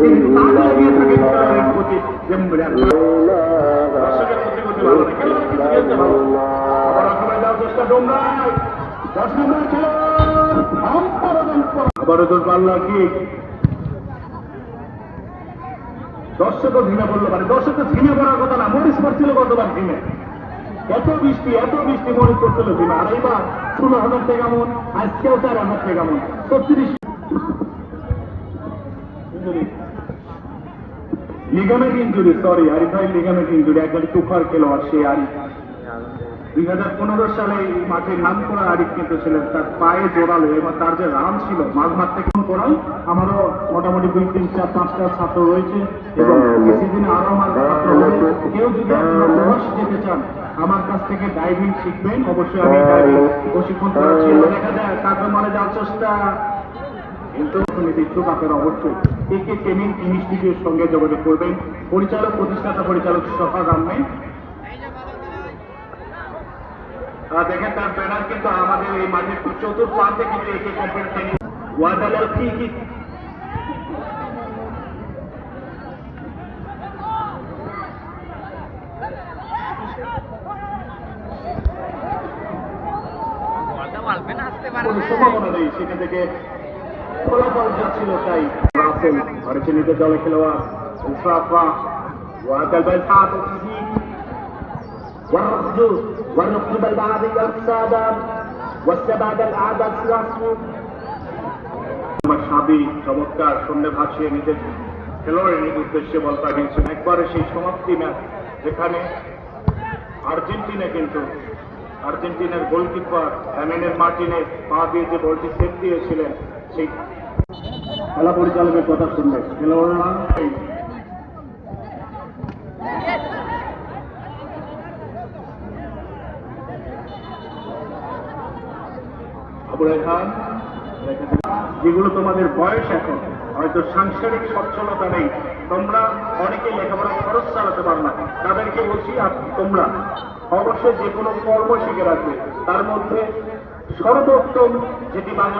তিনি তাক লাগিয়ে থাকেন খেলোয়াড়ের প্রতি যেমন মানে কথা না মরিস পড়ছিল গতবার ঝিমে এত বৃষ্টি এত বৃষ্টি মরিস পড়ছিল ঝিমে আর এইবার ষোলো হাজার টাকা মন আজকেও চার হাজার টাকা মন লিগামেন্ট ইঞ্জুরি সরি আরিফ ভাই লিগামেন্ট ইঞ্জুরি একজন তুফার খেলোয়াড় সে আরিফ। দুই হাজার পনেরো সালে এই মাঠে নাম করা আরিফ কিন্তু ছিলেন তার পায়ে জোরালো এবং তার যে রান ছিল মাঝ মাঠ থেকে করাই আমারও মোটামুটি দুই তিন চার পাঁচটা ছাত্র রয়েছে এবং এই সিজনে আরও আমার ছাত্র হবে কেউ যদি আপনারা যেতে চান আমার কাছ থেকে ডাইভিং শিখবেন। অবশ্যই আমি ডাইভিং প্রশিক্ষণ করাচ্ছি। দেখা যায় কাকে মানে যাওয়ার চেষ্টা কিন্তু সমিতি ইচ্ছুক আপনারা অবশ্যই কে কে ট্রেনিং ইনস্টিটিউটের সঙ্গে যোগাযোগ করবেন। পরিচালক প্রতিষ্ঠাতা পরিচালক সফা গামে দেখেন তার ব্যানার কিন্তু আমাদের এই মাঠের চতুর্প্রান্তে কিন্তু একে কম্পিউটার ট্রেনিং ওয়াদালাল কি কি? সম্ভাবনা নেই সেখান থেকে। ফলাফল যা ছিল তাই রাসেল ঘরে চিহ্নিত দলে খেলোয়াড় ইসরাফা وهكذا بالحاط التسديد والرفض والركب البعض السادة والسباد الأعداد سلاسل আমার সাবি চমৎকার সন্ধ্যে ভাসিয়ে নিজের খেলোয়াড়ের নিজ উদ্দেশ্যে বল পাঠিয়েছেন একবারে সেই সমাপ্তি ম্যাচ যেখানে আর্জেন্টিনা কিন্তু আর্জেন্টিনার গোলকিপার হ্যামেনের মার্টিনের পা দিয়ে যে বলটি সেভ দিয়েছিলেন সেই খেলা পরিচালকের কথা শুনলেন খেলোয়াড়রা যেগুলো তোমাদের বয়স এখন, হয়তো সাংসারিক সচ্ছলতা নেই। তোমরা অনেকে লেখাপড়া খরচ চালাতে পারো না। তাদেরকে বলছি তোমরা অবশ্যই যে কোনো কর্ম শিখে রাখবে। তার মধ্যে সর্বোত্তম যেটি বাংলা